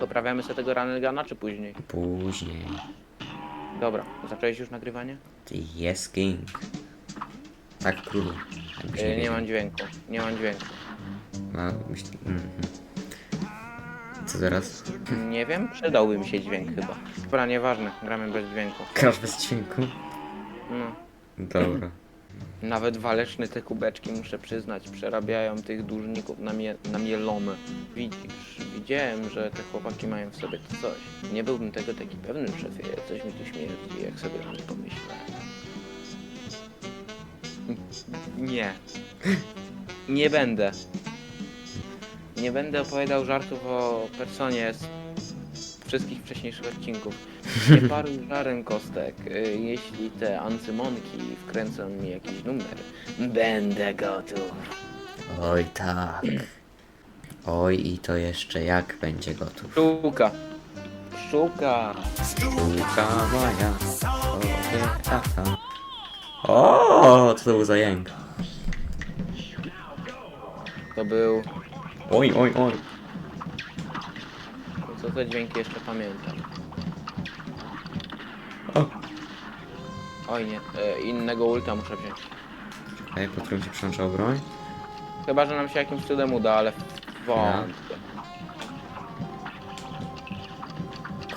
Poprawiamy sobie tego Ranelgana, czy później? Później. Dobra, zacząłeś już nagrywanie? Ty jest king. Tak, królu. Jakbyś Yy, nie wiedział. mam dźwięku, nie mam dźwięku. No, myśl... mhm. Co teraz? Nie wiem, przydałby mi się dźwięk chyba. Dobra, nieważne, gramy bez dźwięku. Grasz bez dźwięku? No. Dobra. Nawet waleczny te kubeczki, muszę przyznać, przerabiają tych dłużników na, mie na mielone. Widzisz, widziałem, że te chłopaki mają w sobie to coś. Nie byłbym tego taki pewny, szefie, coś mi tu śmierdzi, jak sobie o nim pomyślę. Nie. Nie będę. Nie będę opowiadał żartów o personie z wszystkich wcześniejszych odcinków. Nie paruj żarem kostek. Y, Jeśli te ancymonki wkręcą mi jakiś numer, będę gotów. Oj tak. Oj i to jeszcze jak będzie gotów. Szuka. Szuka. Sztuka moja sobie. O, co to był za jęk? To był... Oj, oj, oj. Co te dźwięki jeszcze pamiętam? O. Oj nie, e, innego ulta muszę wziąć. Ej, po którym się przełączał broń? Chyba, że nam się jakimś cudem uda, ale wątpię.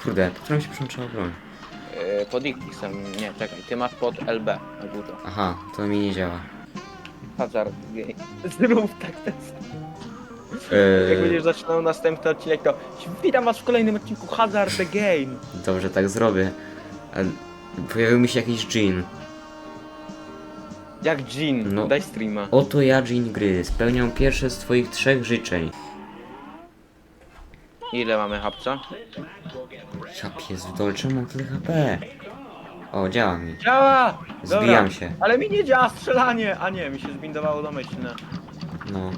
Kurde, po którym się przełączała broń? E, pod X-em, nie, czekaj, ty masz pod LB na górze. Aha, to mi nie działa. Hazard. Zrób tak ten sam. Jak Eee, będziesz zaczynał następny odcinek, to witam was w kolejnym odcinku Hazard the Game. dobrze, tak zrobię. Ale pojawił mi się jakiś dżin. Jak Jean, No. daj streama. Oto ja, dżin gry. Spełniam pierwsze z twoich trzech życzeń. Ile mamy hapca? Ja pies w dole, czemu mam tyle HP? O, działa mi. Działa! Zbijam się. Ale mi nie działa strzelanie! A nie, mi się zbindowało domyślne. No,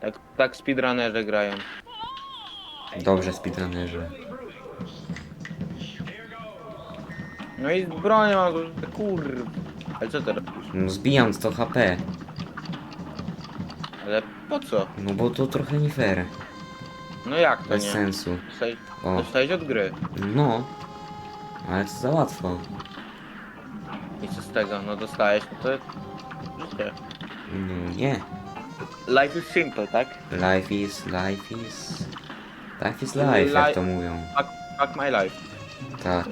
Tak, tak speedrunnerzy grają. dobrze, speedrunnerzy. No i broń mam, kur... Ale co robisz? No, zbijam 100 HP. Ale po co? No, bo to trochę nie fair. No jak to Bez nie? sensu. O, dostałeś od gry. no. Ale to za łatwo. I co z tego? No dostałeś, no to... Życie. No, nie. Life is simple, tak? Life is, life is... Life is life, Li- jak to mówią. Fuck, fuck my life. Tak,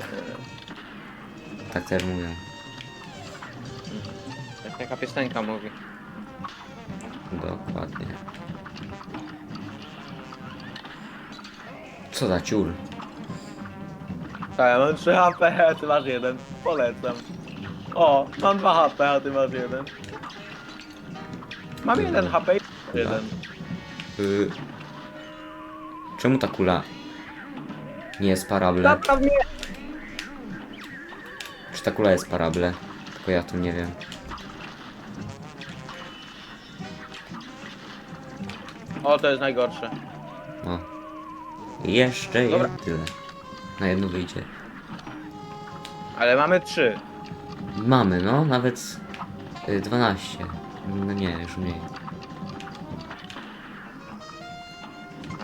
tak też mówią. Jak taka piosenka mówi. Dokładnie. Co za ciul? Tak, ja mam 3 HP, a ty masz jeden. Polecam. O, mam 2 HP, a ty masz jeden. Mam jeden HP jeden. Y... Czemu ta kula nie jest parable? Mnie! Czy ta kula jest parable? Tylko ja tu nie wiem. O, to jest najgorsze. No. I Jeszcze Dobra. jest tyle. Na jedno wyjdzie. Ale mamy 3. Mamy, no, nawet y, 12. No nie, już mniej.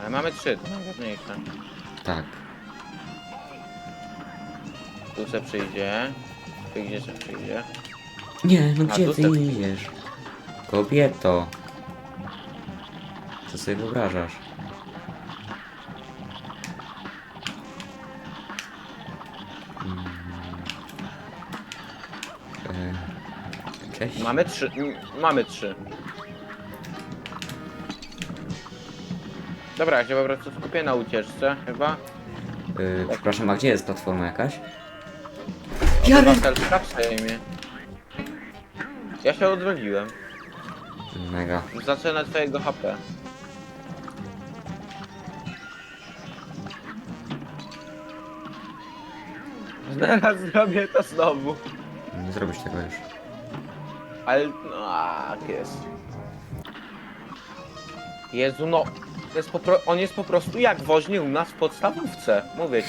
Ale mamy 3, to najważniejsze. Tak. Tu se przyjdzie. Tu gdzie se przyjdzie. Nie, no A, gdzie tu ty tak- idziesz? Kobieto. Co sobie wyobrażasz? Mm. E, Cześć. Mamy 3. Mamy 3. Dobra, ja się po prostu skupię na ucieczce, chyba. Y, przepraszam, a gdzie jest platforma jakaś? Jarek! Sprawdź mnie. Ja się odrodziłem. Mega. Zaczynę twojego HP. Zaraz zrobię to znowu. Nie zrobisz tego już. Ale no tak jest. Jezu, no. Jest popro... On jest po prostu jak woźny u nas w podstawówce. Mówię ci.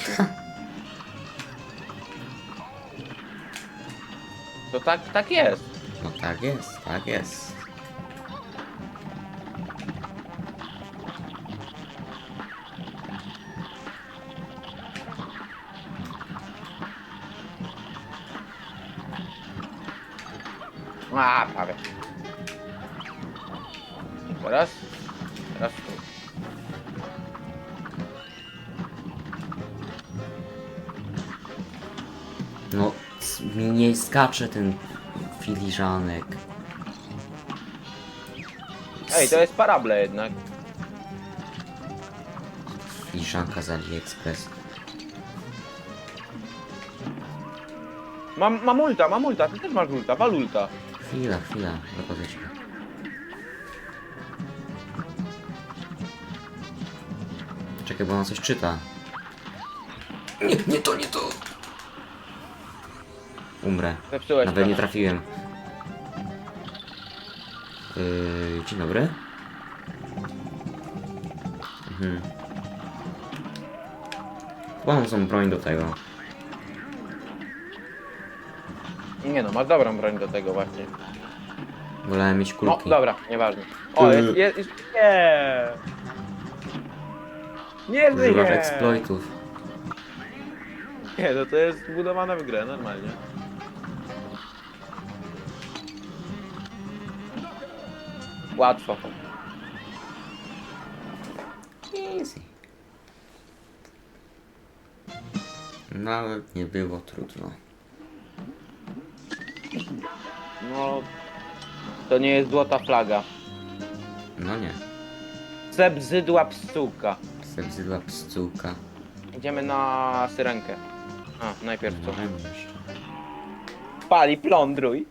To tak, tak jest. No tak jest, tak jest. A, prawie. Teraz Teraz tu. No, c- mi nie skacze ten filiżanek. Ej, to jest parable jednak. Filiżanka z AliExpress. Mam, mam ulta, mam ulta, ty też masz ulta, wal ulta. Chwila, chwila, Czekaj, bo ona coś czyta. Nie, nie to, nie to. Umrę. Zepsułeś Nawet nie trochę. trafiłem. Yy, dzień dobry. Mhm. Chyba mam tą broń do tego. Nie no, masz dobrą broń do tego właśnie. Wolałem mieć No, kulki. dobra, nieważne. O, jest, jest, jest, nie. Nie Używasz żyje. exploitów. Nie, no to jest wbudowane w grę, normalnie. Łatwo. Easy. Nawet nie było trudno. No, to nie jest złota flaga. No nie. Zebzydła pstułka. Zebzydła pstułka. Idziemy na syrenkę. A, najpierw co? Możemy jeszcze. Pali, plądruj.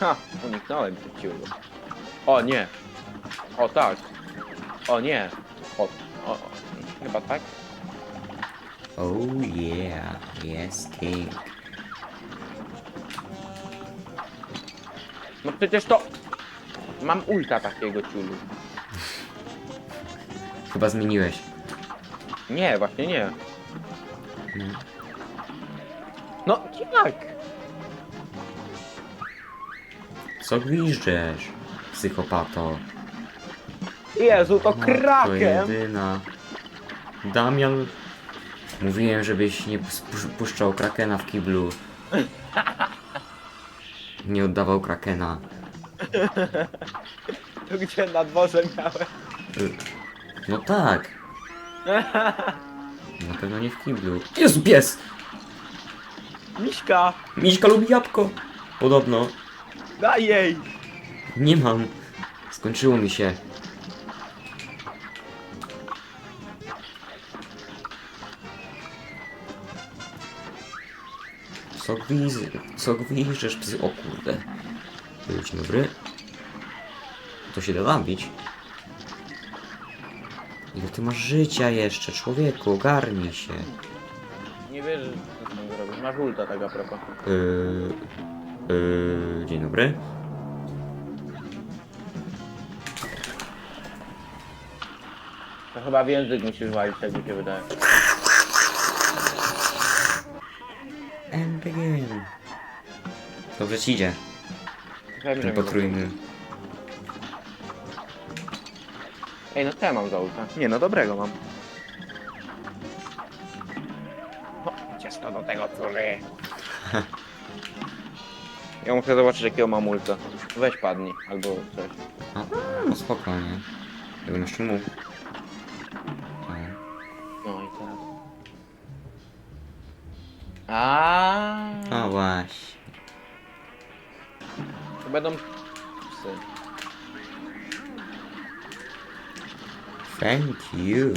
Ha, uniknąłem ciulu. O nie. O tak. O nie. O, o, o. chyba tak. Oh yeah. Yes, king. No przecież to... Mam ulta takiego ciulu. Chyba zmieniłeś. Nie, właśnie nie. No. No jak? Co gwiżdżesz? Psychopato. Jezu, to kraken! jedyna. Damian. Mówiłem, żebyś nie puszczał krakena w kiblu. Nie oddawał krakena. To gdzie na dworze miałem? No tak. Na pewno nie w kiblu. Jezu, pies! Miśka, Miśka lubi jabłko. Podobno. daj jej! Nie mam. Skończyło mi się. Co gwiz... Co gwiżdżesz psy... O kurde. Dzień dobry. To się da nabić. Ile ty masz życia jeszcze, człowieku? Ogarnij się. Nie wierzę, że ty to zrobisz. Masz ulta tak a propos. Yy... Yy... Dzień dobry. To chyba w język musisz walić, tak mi się wydaje. Dobrze ci idzie. Wiem, że Ten mi potrójny. Ej, no ja mam za ulta? Nie, no dobrego mam. No, ciasto do tego służy. Ja muszę zobaczyć jakiego mam ulta. Weź padnij, albo coś. A, no spokojnie. Jakbym jeszcze mógł. O. No i teraz. A. No właśnie. Będą psy. Thank you.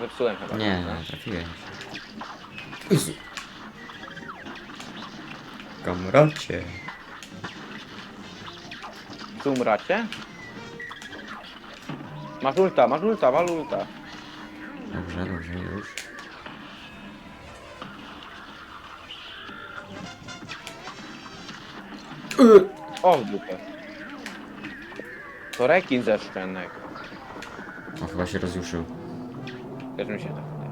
Zepsułem chyba. Nie, nie, trafiłeś. Jezu. Kamracie. Tu umracie? Masz ulta, masz ulta, wal ulta. Dobrze, dobrze, już. O, w dupę. To rekin ze szczenek. O, chyba się rozjuszył. Też mi się tak wydaje.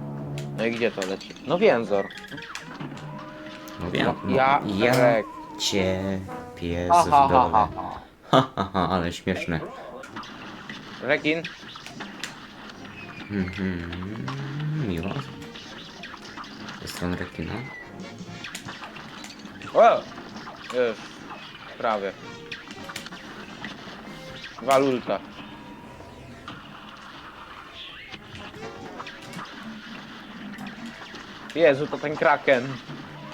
No i gdzie to leci? No więzor. No wiem. No, No, ja, ja rek. cię pies w ha, ha, dole. ha, ha. Ha, ha, ha, ale śmieszne. Rekin. Mhm, miło. Ze strony rekina. O! Już. Prawie. Walulta. Jezu, to ten kraken.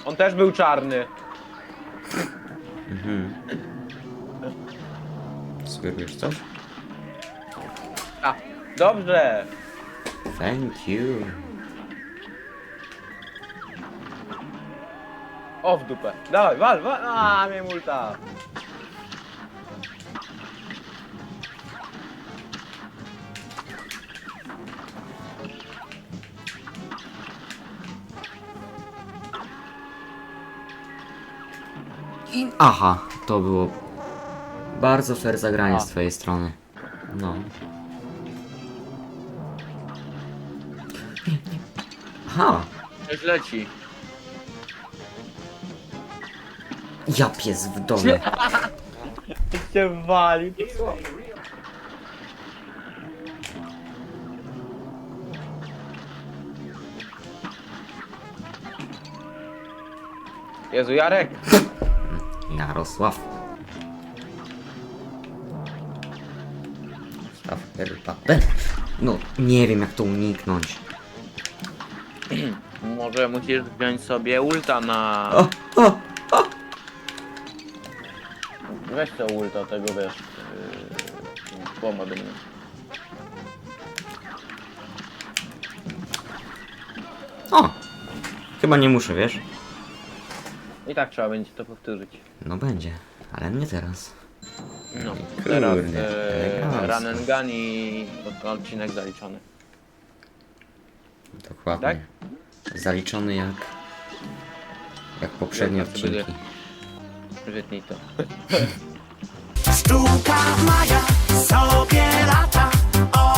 On też był czarny. Mhm. Sugerujesz coś? A, dobrze. Thank you. O, w dupę. Dawaj, wal, wal. A, mnie multa. I... Aha, to było bardzo fair zagranie A. z twojej strony. No. Nie, nie. Aha, leci. Ja pies w domie. Cię wali. to co? Jezu, Jarek. Jarosław. Staw papel. No, nie wiem jak to uniknąć. Może musisz wziąć sobie ulta na... O, o, Weź to ulta tego, wiesz... Yy... Do mnie. o! Chyba nie muszę, wiesz? I tak trzeba będzie to powtórzyć. No będzie, ale nie teraz. No, Kurde, teraz elegancko. e, Run and Gun i od- odcinek zaliczony. Dokładnie. Zaliczony jak... Jak poprzednie Jak to będzie? Wytnij to. Sztuka Maja sobie lata. O